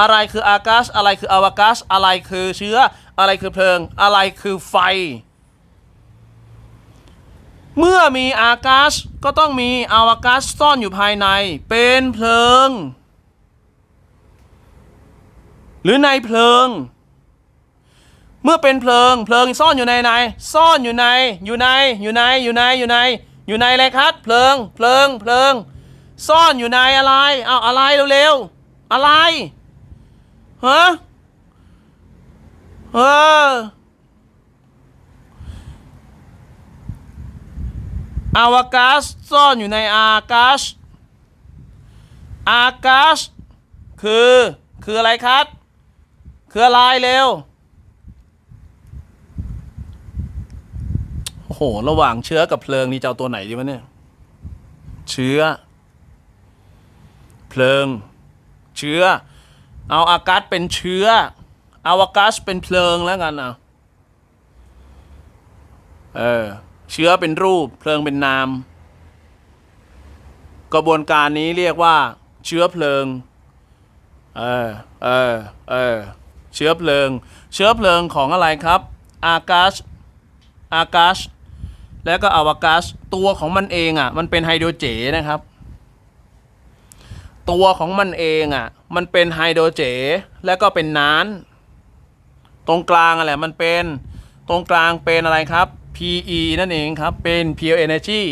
อะไรคืออากาศ อะไรคืออวกาศ อะไรคือเชื้อ อะไรคือเพลิง อะไรคือไฟ เมื่อมีอากาศก็ต้องมีอวกาศซ่อนอยู่ภายใน เป็นเพลิง หรือในเพลิง เมื่อเป็นเพลิง เพลิงซ่อนอยู่ในไหนซ่อนอยู่ใน อยู่ใน อยู่ใน อยู่ใน อยู่ใน อยู่ในอะไรครับ เพลิง เพลิง เพลิง ซ่อนอยู่ในอะไร เอาอะไรเร็วๆ อะไร ฮะเอออวกาศซ่อนอยู่ในอากาศ อากาศ คือ คืออะไรครับ คืออะไรเร็ว โอ้โห ระหว่างเชื้อกับเพลิงนี่จะเอาตัวไหนดีวะเนี่ย เชื้อ เพลิง เชื้อ เอาอากาศเป็นเชื้ออวกาศเป็นเพลิงแล้วกันอะเออเชื้อเป็นรูป เพลิงเป็นนาม กระบวนการนี้เรียกว่า เชื้อเพลิง เออเออเออเชื้อเพลิง เชื้อเพลิงของอะไรครับ อากาศอากาศแล้วก็อวกาศตัวของมันเองอะ มันเป็นไฮโดรเจนนะครับ ตัวของมันเองอะ มันเป็นไฮโดรเจนแล้วก็เป็นน้ำตรงกลางอะไรมันเป็นตรงกลางเป็นอะไรครับ PE นั่นเองครับ เป็น pure energy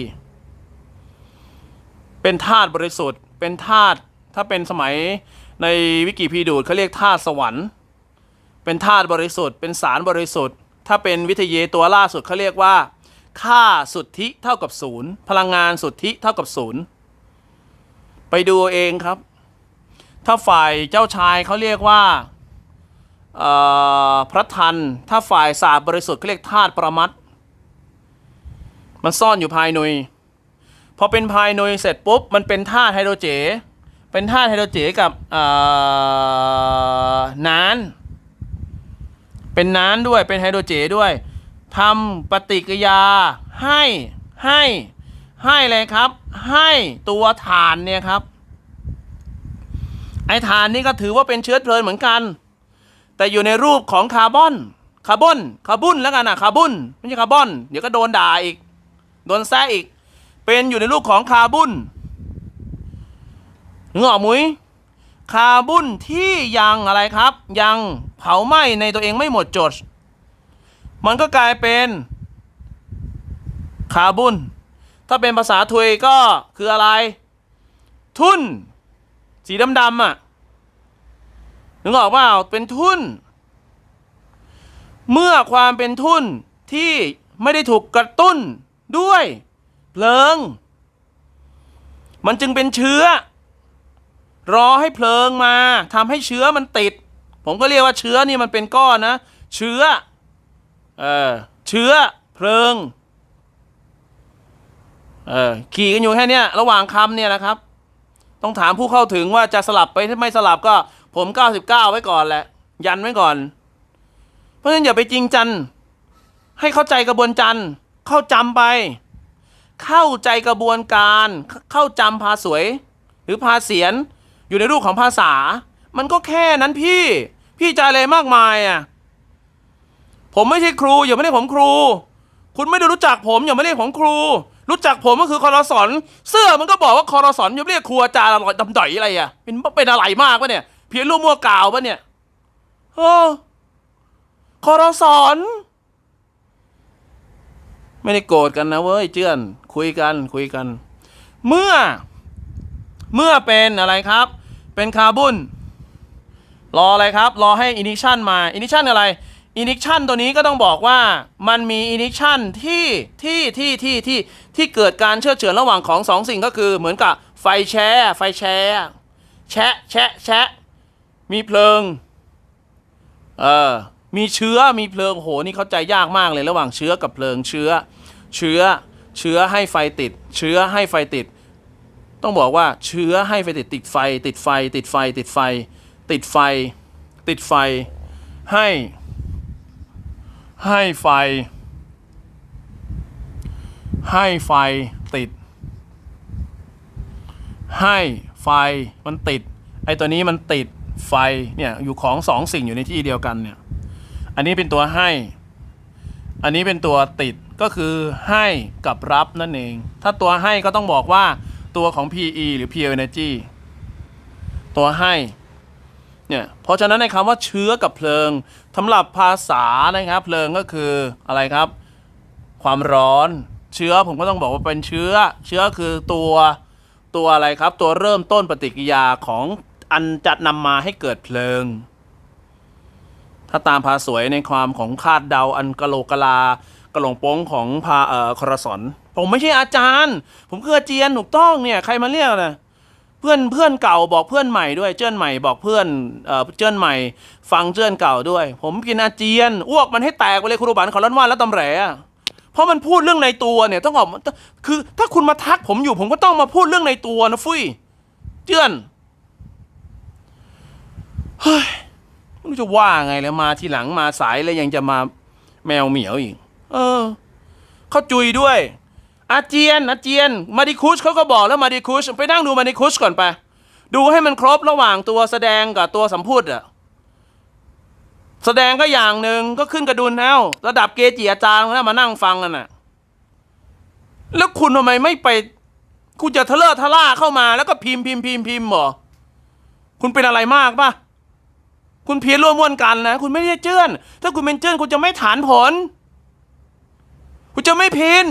เป็นธาตุบริสุทธิ์ เป็นธาตุถ้าเป็นสมัยในวิกิพีดูดเขาเรียกธาตุสวรรค์ เป็นธาตุบริสุทธิ์ เป็นสารบริสุทธิ์ ถ้าเป็นวิทยาตัวล่าสุดเขาเรียกว่า ค่าสุทธิเท่ากับศูนย์พลังงานสุทธิเท่ากับศูนย์ ไปดูเองครับ ถ้าฝ่ายเจ้าชายเขาเรียกว่าพระทัน ถ้าฝ่ายสาบริสุทธิ์เขาเรียกธาตุประมัดมันซ่อนอยู่ภายในพอเป็นภายในเสร็จปุ๊บ มันเป็นธาตุไฮโดรเจนเป็นธาตุไฮโดรเจนกับเอ่อน้ำเป็นน้ำด้วยเป็นไฮโดรเจนด้วยทำปฏิกิริยาให้ให้ ให้เลยครับ ให้ตัวถ่านเนี่ยครับ ไอถ่านนี่ก็ถือว่าเป็นเชื้อเพลิงเหมือนกัน แต่อยู่ในรูปของคาร์บอนคาร์บอนคาร์บุนแล้วกันนะคาร์บุนไม่ใช่คาร์บอนเดี๋ยวก็โดนด่าอีก โดนแซะอีก เป็นอยู่ในรูปของคาร์บุนนึกออกมุ้ยคาร์บุนที่ยังอะไรครับ ยังเผาไหม้ในตัวเองไม่หมดจด มันก็กลายเป็นคาร์บุน ถ้าเป็นภาษาทุยก็คืออะไร ทุ่น สีดำๆอะนึกออกเปล่าเป็นทุ่น เมื่อความเป็นทุ่นที่ไม่ได้ถูกกระตุ้นด้วย เพลิง มันจึงเป็นเชื้อ รอให้เพลิงมาทำให้เชื้อมันติด ผมก็เรียกว่าเชื้อนี่มันเป็นก้อนนะ เชื้อ เออเชื้อเพลิง เออขี่กันอยู่แค่เนี้ยระหว่างคำเนี่ยนะครับ ต้องถามผู้เข้าถึงว่าจะสลับไปถ้าไม่สลับก็ ผม99ไว้ก่อนแหละ ยันไว้ก่อน เพราะฉะนั้นอย่าไปจริงจันให้เข้าใจกระบวนการเข้าจำไป เข้าใจกระบวนการ เข้าจำพาสวย หรือพาเสียน อยู่ในรูปของภาษา มันก็แค่นั้นพี่ พี่ใจอะไรมากมายอะผมไม่ใช่ครูอย่าไม่เรียกผมครู คุณไม่ได้รู้จักผมอย่าไม่เรียกผมครู รู้จักผมก็คือคอรสอนเสื้อมันก็บอกว่าคอรสอนอย่าเรียกครูอาจารย์อร่อยดำด่อยอะไรอะเป็นเป็นอะไรมากวะเนี่ย เพียงรูปมั่วกล่าวปะเนี่ยเออคอรสอนไม่ได้โกรธกันนะเว้ยเจือน คุยกันคุยกัน เมื่อ เมื่อเป็นอะไรครับ เป็นคาร์บอนรออะไรครับ รอให้อินิชันมาอินิชันอะไร อินิชันตัวนี้ก็ต้องบอกว่ามันมีอินิชันที่ที่ที่ที่ที่ที่เกิดการเชื่อเฉือนระหว่างของสองสิ่งก็คือเหมือนกับไฟแช่ไฟแช่แชะแชะแชะมีเพลิงเออมีเชื้อมีเพลิงโหนี่เข้าใจยากมากเลยระหว่างเชื้อกับเพลิงเชื้อ เชื้อเชื้อให้ไฟติด เชื้อให้ไฟติด ต้องบอกว่าเชื้อให้ไฟติดติดไฟ ติดไฟ ติดไฟ ติดไฟ ติดไฟ ติดไฟให้ ให้ไฟ ให้ไฟติด ให้ไฟมันติด ไอตัวนี้มันติดไฟเนี่ยอยู่ของสองสิ่งอยู่ในที่เดียวกันเนี่ย อันนี้เป็นตัวให้ อันนี้เป็นตัวติดก็คือให้กับรับนั่นเอง ถ้าตัวให้ก็ต้องบอกว่าตัวของ PE หรือ P E Energy ตัวให้ เนี่ยเพราะฉะนั้นในคำว่าเชื้อกับเพลิงสำหรับภาษานะครับ เพลิงก็คืออะไรครับ ความร้อน เชื้อผมก็ต้องบอกว่าเป็นเชื้อ เชื้อคือตัวตัวอะไรครับ ตัวเริ่มต้นปฏิกิริยาของอันจะนำมาให้เกิดเพลิง ถ้าตามภาสวยในความของคาดเดาอันกะโหลกกะลากระหลงโป้งของพาเอ่อครสอนผมไม่ใช่อาจารย์ ผมคืออาเจียนถูกต้องเนี่ยใครมาเรียกนะ เพื่อนเพื่อนเก่าบอกเพื่อนใหม่ด้วยเจิ้นใหม่บอกเพื่อนเอ่อเจิ้นใหม่ ฟังเจิ้นเก่าด้วย ผมกินอาเจียนอ้วกมันให้แตกไปเลยครูบันขอร้อนว่าแล้วตำแหร่เพราะมันพูดเรื่องในตัวเนี่ยต้องออกคือ ถ้าคุณมาทักผมอยู่ผมก็ต้องมาพูดเรื่องในตัวนะฟุยเจิ้นเฮ้ยไม่รู้จะว่าไงแล้วมาทีหลังมาสายแล้วยังจะมาแมวเหมียวอีก เออ เขาจุยด้วย อาเจียนอาเจียน มาดิคุชเขาก็บอกแล้วมาดิคุชไปนั่งดูมาดิคุชก่อนไป ดูให้มันครบระหว่างตัวแสดงกับตัวสัมพูดอะแสดงก็อย่างหนึ่งก็ขึ้นกระดุนแล้ว ระดับเกจิอาจารย์แล้วมานั่งฟังกันน่ะ แล้วคุณทำไมไม่ไป คุณจะทะเลาะทะล่าเข้ามาแล้วก็พิมพ์พิมพ์พิมพ์พิมพ์หรอคุณเป็นอะไรมากปะคุณเพี้ยนร่วมม้วนกันนะคุณไม่ได้เจื้อน ถ้าคุณเป็นเจื้อนคุณจะไม่ฐานผล คุณจะไม่พิน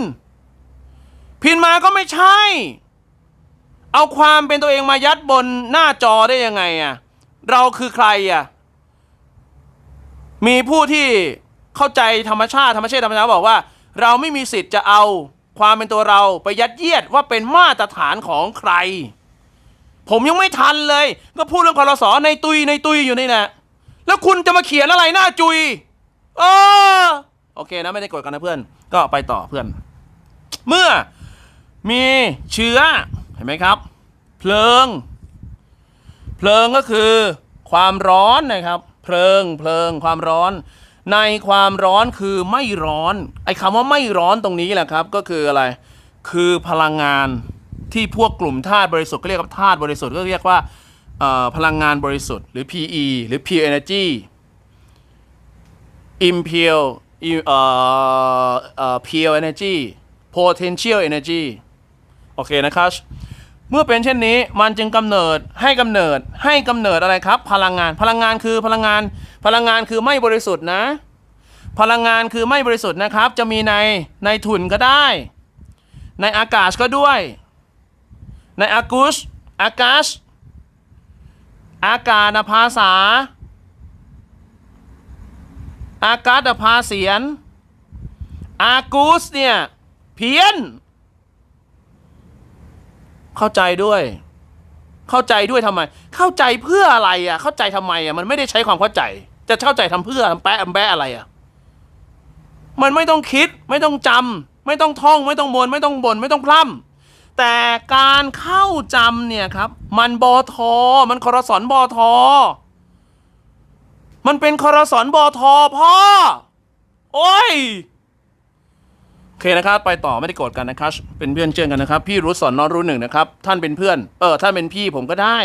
พินมาก็ไม่ใช่ เอาความเป็นตัวเองมายัดบนหน้าจอได้ยังไงอะเราคือใครอะมีผู้ที่เข้าใจธรรมชาติธรรมชาติธรรมชาติบอกว่า เราไม่มีสิทธิ์จะเอาความเป็นตัวเราไปยัดเยียดว่าเป็นมาตรฐานของใคร ผมยังไม่ทันเลย ก็พูดเรื่องคอรสอในตุยในตุยอยู่นี่แหละแล้วคุณจะมาเขียนอะไรหน้าจุยเออโอเคนะไม่ได้กดกันนะเพื่อน ก็ไปต่อเพื่อน เมื่อ มีเชื้อเห็นไหมครับ เพลิง เพลิงก็คือความร้อนนะครับ เพลิงเพลิงความร้อน ในความร้อนคือไม่ร้อน ไอ้คำว่าไม่ร้อนตรงนี้แหละครับ ก็คืออะไร คือพลังงานที่พวกกลุ่มธาตุบริสุทธิ์ก็เรียกว่าธาตุบริสุทธิ์ก็เรียกว่าพลังงานบริสุทธิ์หรือ PE หรือ Pure Energy impure เอ่อเอ่อ pure energy potential energy โอเคนะครับเมื่อเป็นเช่นนี้มันจึงกำเนิดให้กำเนิดให้กำเนิดอะไรครับ พลังงานพลังงานคือพลังงาน พลังงานคือไม่บริสุทธิ์นะ พลังงานคือไม่บริสุทธิ์นะครับ จะมีในในถุนก็ได้ ในอากาศก็ด้วย ในอากุสอากาศอากาศนภาษา อากาศนภาเสียนอากูสเนี่ย เพี้ยน เข้าใจด้วย เข้าใจด้วยทำไม เข้าใจเพื่ออะไรอะ เข้าใจทำไมอะ มันไม่ได้ใช้ความเข้าใจ จะเข้าใจทำเพื่อทำแปะทำแปะอะไรอะ มันไม่ต้องคิด ไม่ต้องจำไม่ต้องท่อง ไม่ต้องบนไม่ต้องบนไม่ต้องพร่ำแต่การเข้าจำเนี่ยครับ มันบอทอ มันคอรสอนบอทอ มันเป็นคอรสอนบอทอพ่อ โอ้ย เคนะครับไปต่อไม่ได้โกรธกันนะครับ เป็นเพื่อนเชื่อกันนะครับ พี่รู้สอนน้องรู้หนึ่งนะครับ ท่านเป็นเพื่อน เออ ท่านเป็นพี่ผมก็ได้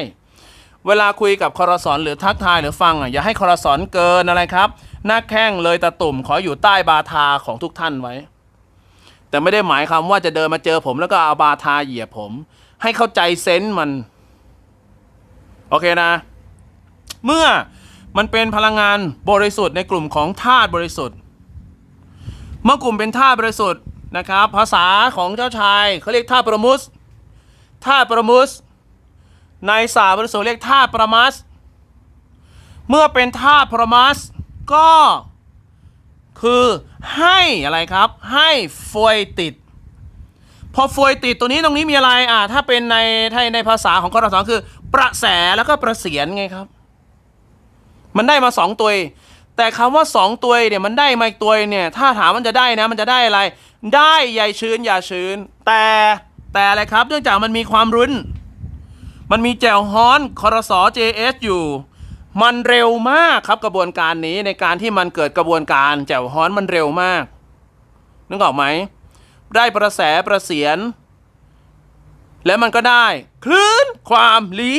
เวลาคุยกับคอรสอนหรือทักทายหรือฟังอะอย่าให้คอรสอนเกินอะไรครับ หน้าแข้งเลยตะตุ่มขออยู่ใต้บาทาของทุกท่านไว้ แต่ไม่ได้หมายความว่าจะเดินมาเจอผมแล้วก็เอาบาทาเหยียบผม ให้เข้าใจเซนส์มัน โอเคนะ เมื่อมันเป็นพลังงานบริสุทธิ์ในกลุ่มของธาตุบริสุทธิ์ เมื่อกลุ่มเป็นธาบริสุทธิ์นะครับ ภาษาของเจ้าชายเขาเรียกธาประมุสธาประมุสในศาบริสุทธิ์เรียกธาประมัสเมื่อเป็นธาประมัสก็คือให้อะไรครับ ให้ฟวยติด พอฟวยติดตัวนี้ตรงนี้มีอะไรอ่าถ้าเป็นในถ้าในภาษาของกรสองคือ ประแสแล้วก็ประเสียนไงครับ มันได้มาสองตัว แต่คำว่าสองตัวเนี่ยมันได้มาอีกตัวเนี่ย ถ้าถามมันจะได้นะ มันจะได้อะไร ได้ใหญ่ชื้นอย่าชื้น แต่แต่อะไรครับ เนื่องจากมันมีความรุนมันมีแจวฮ้อนคอรสอ JS อยู่ มันเร็วมากครับกระบวนการนี้ในการที่มันเกิดกระบวนการแจวฮ้อนมันเร็วมากนึกออกไหมได้ประแสประเสียน และมันก็ได้ คลื่นความลี